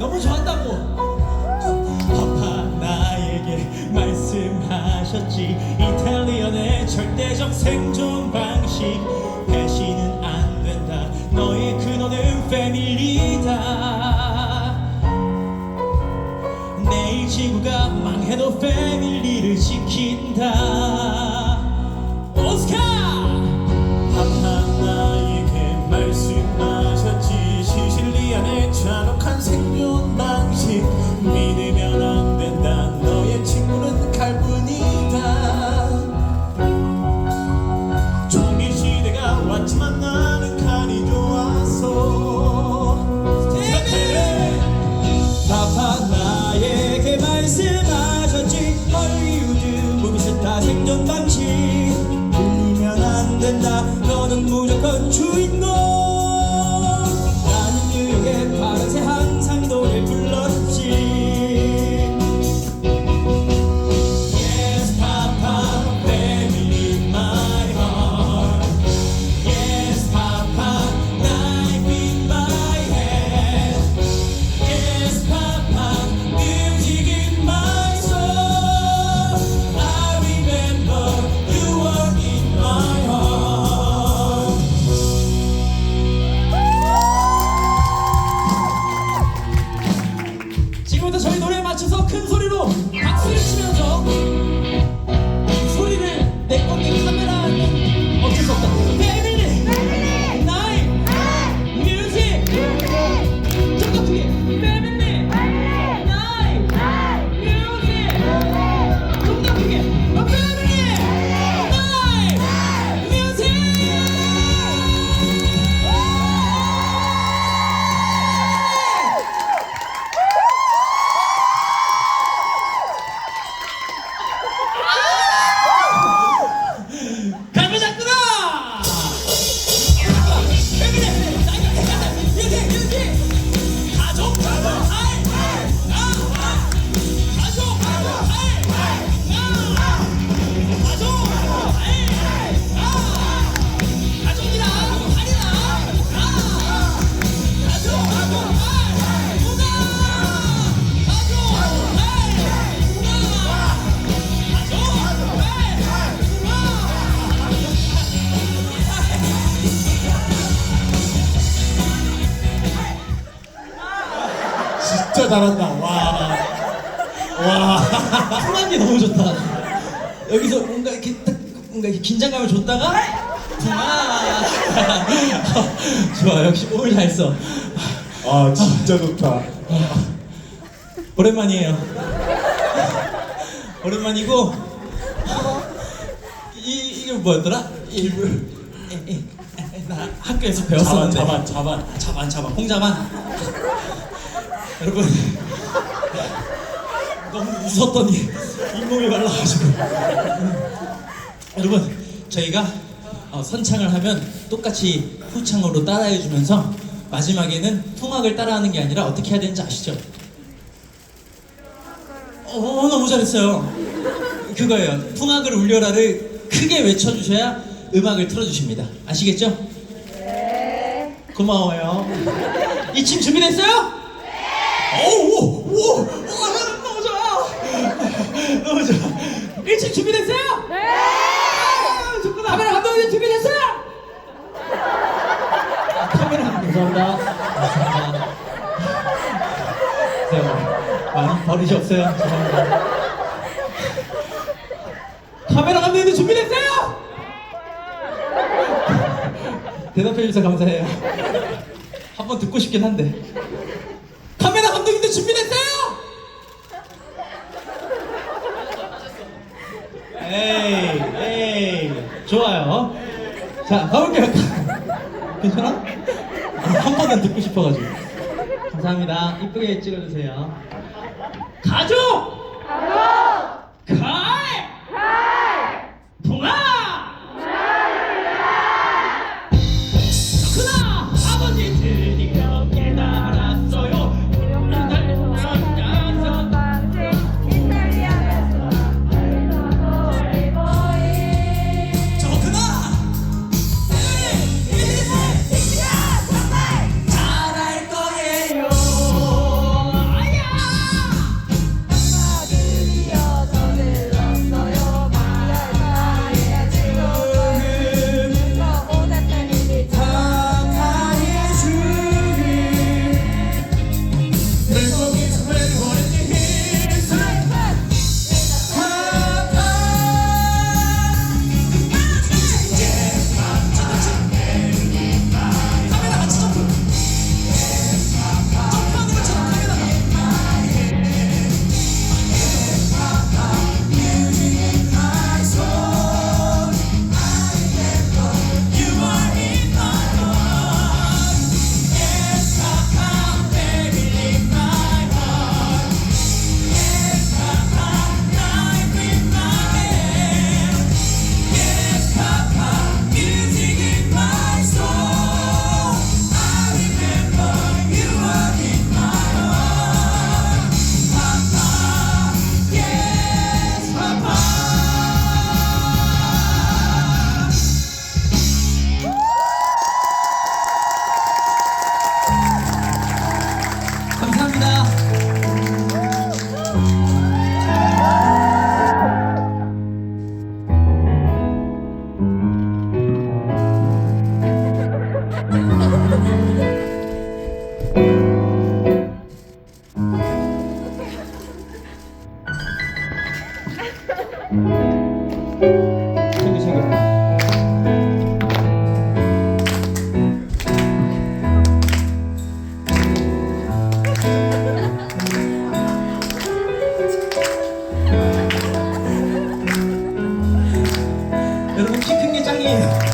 너무 좋았다고. 파파 나에게 말씀하셨지. 이탈리언의 절대적 생존 방식. 배신은 안 된다. 너의 근원은 패밀리다. 내일 지구가 망해도 패밀리를 지킨다 생존 방식 들리면 안 된다. 너는 무조건 주인 진짜 잘한다 와 와. 풍랑이 너무 좋다. 여기서 뭔가 이렇게 딱 뭔가 이렇게 긴장감을 줬다가 아 좋아 역시 몸을 잘 써. 아 진짜 좋다 오랜만이에요. 오랜만이고 이 이게 뭐였더라? 일부 나 학교에서 배웠었는데 자반 자반 자반 자반 홍자반 여러분 너무 웃었더니 잇몸이 말라가지고 여러분 저희가 어, 선창을 하면 똑같이 후창으로 따라해주면서 마지막에는 통학을 따라하는 게 아니라 어떻게 해야 되는지 아시죠? 어 너무 잘했어요 그거예요 통학을 울려라를 크게 외쳐주셔야 음악을 틀어주십니다 아시겠죠? 네 고마워요 이춤 준비됐어요? 오오오 오, 너무 좋아. 너무 좋아. 1층 준비됐어요? 네. 좋구나. 카메라 감독님 준비됐어요? 아, 카메라 감사합니다. 감사합니다. 네, 많이 버릇이 없어요. 죄송합니다. 카메라 감독님 준비됐어요? 대답해 주셔서 감사해요. 한 번 듣고 싶긴 한데 감독님도 준비됐어요? 에이, 에이, 좋아요. 자, 가볼게요. 괜찮아? 한 번은 듣고 싶어가지고. 감사합니다. 이쁘게 찍어주세요. 가족! 여러분 키 큰 게 짱이에요.